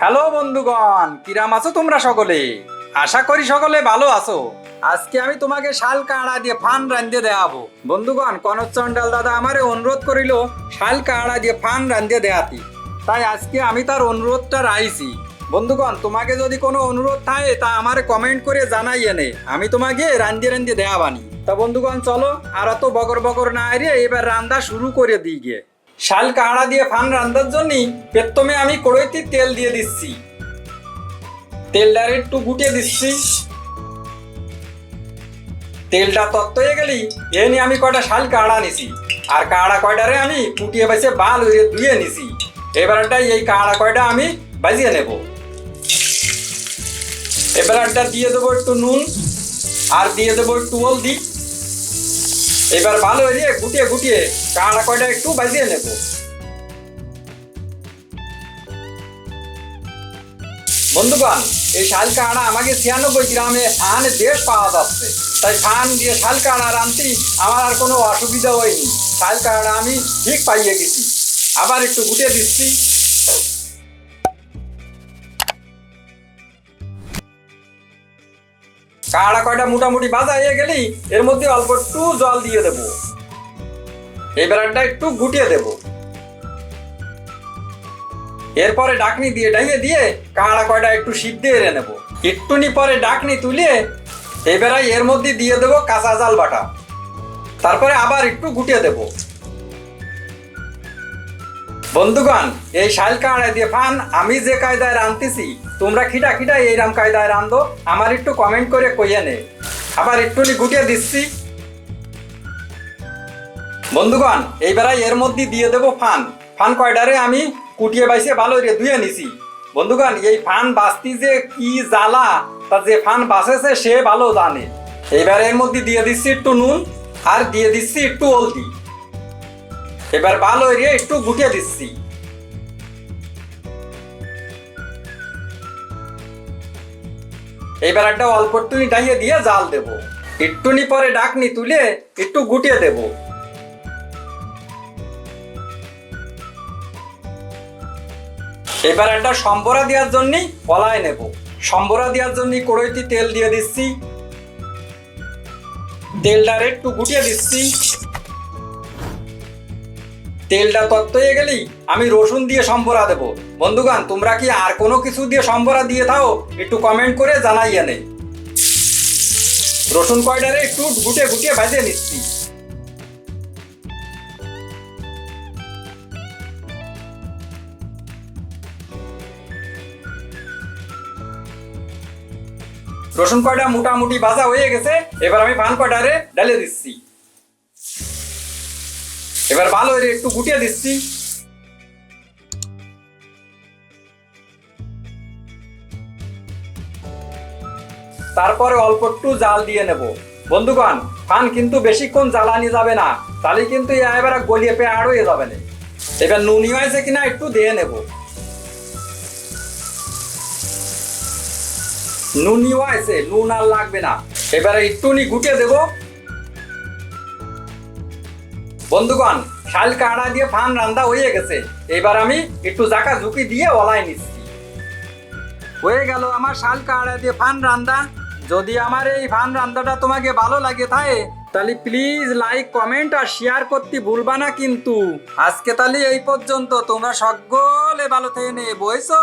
Hello বন্ধুগণ, কিরাম আছো তোমরা সকলে? আশা করি সকলে ভালো আছো। আজকে আমি তোমাকে শাল কাঁড়া দিয়ে ফান রান্ধে দেখাবো। বন্ধুগণ, কনক চন্ডাল দাদা আমারে অনুরোধ করিল শাল কাড়া দিয়ে ফান রান্ধে দেখাতি। তাই আজকে আমি তার অনুরোধটা রাইছি। বন্ধুগণ, তোমাকে যদি কোনো অনুরোধ থাকে তা আমারে কমেন্ট করে জানাই এনে, আমি তোমাকে রান্ধে রান্ধে দেখাবানি। তা বন্ধুগণ, চলো, আর অত বগর বগর না রে এবার রান্না শুরু করে দিই গিয়ে শাল কাঁড়া দিয়ে ফান রান্নার জন্য প্রথমে আমি কড়াইতে তেল দিয়ে দিচ্ছি। তেলটা একটু গুটিয়ে দিচ্ছি। তেলটা তত্ত্ব হয়ে গেলি এ নিয়ে আমি কয়টা শাল কাঁড়া নিছি আর কাঁড়া কয়টারে আমি কুটিয়ে বেছে বাল হয়ে ধুয়ে নিছি। এবারটা এই কাঁড়া কয়টা আমি বাজিয়ে নেব। এবারটা দিয়ে দেবো একটু নুন আর দিয়ে দেবো একটু হলদি। এবার ভালো হয়ে গুটিয়ে গুটিয়ে কাঁড়া কয়টা একটু বাজিয়ে নেব। বন্ধুগণ, এই শাল কাঁড়া আমাকে ছিয়ানব্বই গ্রামে ফান বেশ পাওয়া যাচ্ছে। তাই ফান দিয়ে শাল কাঁড়া রাঁধতে আমার আর কোনো অসুবিধা হয়নি। শাল কাঁড়া আমি ঠিক পাইয়ে গেছি। আবার একটু গুটিয়ে দিচ্ছি। কাঁড়া কয়টা মোটামুটি বাজা হয়ে গেলি এর মধ্যে অল্প একটু জল দিয়ে দেবো। এই বেড়াটা একটু গুটিয়ে দেবো। এরপরে ডাকনি দিয়ে ডাইয়ে দিয়ে কাঁড়া কয়টা একটু সিদ্ধ এনে নেব। একটুনি পরে ডাকনি তুলে এবারে এর মধ্যে দিয়ে দেবো কাঁচা জাল বাটা। তারপরে আবার একটু গুটিয়ে দেবো। বন্ধুগণ, এই শাল কাঁড়া দিয়ে ফান, আমি যে কায়দায় রাঁধতেছি, তোমরা খিটা খিটা এইরাম কায়দায় রান্ধো আমার একটু কমেন্ট করে কইয়ে নে। আবার একটুনি গুটিয়ে দিচ্ছি। বন্ধুগণ, এইবারে এর মধ্যে দিয়ে দেবো ফান। ফান কয়ডারে আমি? কুটিয়ে বাইসে ভালো রে, ধুয়ে নিছি। বন্ধুগণ, এই ফান বাস্তি যে কি জ্বালা, তা যে ফান বাসেছে সে ভালো জানে। এবার এর মধ্যে দিয়ে দিচ্ছি একটু নুন, আর দিয়ে দিচ্ছি একটু হলদি। এবার ভালো এরিয়ে একটু গুটিয়ে দিচ্ছি। এবার একটা অল্প একটুনি ডাইয়ে দিয়ে জাল দেবো। একটুনি পরে ডাকনি তুলে একটু গুটিয়ে দেবো। এবার একটা সম্বরা দেওয়ার জন্য কলাই নেব। সম্বরা দেওয়ার জন্য কড়াইতে তেল দিয়ে দিচ্ছি। তেলটা একটু গুটিয়ে দিচ্ছি। তেলটা তত্ত হয়ে গেলেই আমি রসুন দিয়ে সম্বরা দেব। বন্ধুগান তোমরা কি আর কোনো কিছু দিয়ে সম্বরা দিয়ে থাও একটু কমেন্ট করে জানাইয়ে নেই রসুন কয়টারে একটু গুটিয়ে গুটিয়ে ভাজিয়ে নিচ্ছি। রসুন কয়টা মোটামুটি ভাজা হয়ে গেছে, এবার আমি পান কয়টারে ডালে দিচ্ছি। এবার ভালো করে একটু গুটিয়ে দিচ্ছি। তারপরে অল্প একটু জাল দিয়ে নেব। বন্ধুগণ, ফান কিন্তু বেশিক্ষণ জ্বালানি যাবে না, তাহলে কিন্তু এবার গলিয়ে পেয়ে হয়ে যাবে না। এবার নুনি হয়েছে কিনা একটু দিয়ে নেব। নুনিও আছে নুন আর লাগবে না। এবারে একটুনি গুটিয়ে দেব। বন্ধুগণ, শাল কাঁড়া দিয়ে ফান রান্দা হয়ে গেছে। এবার আমি একটু জাকা ঝুঁকি দিয়ে ওলাই নিচ্ছি। হয়ে গেল আমার শাল কাঁড়া দিয়ে ফান রান্দা। যদি আমার এই ফান রান্দাটা তোমাকে ভালো লাগে থাকে তাহলে প্লিজ লাইক কমেন্ট আর শেয়ার করতে ভুলবা না কিন্তু। আজকে তাহলে এই পর্যন্ত, তোমরা সকলে ভালো থেকে নে বইছো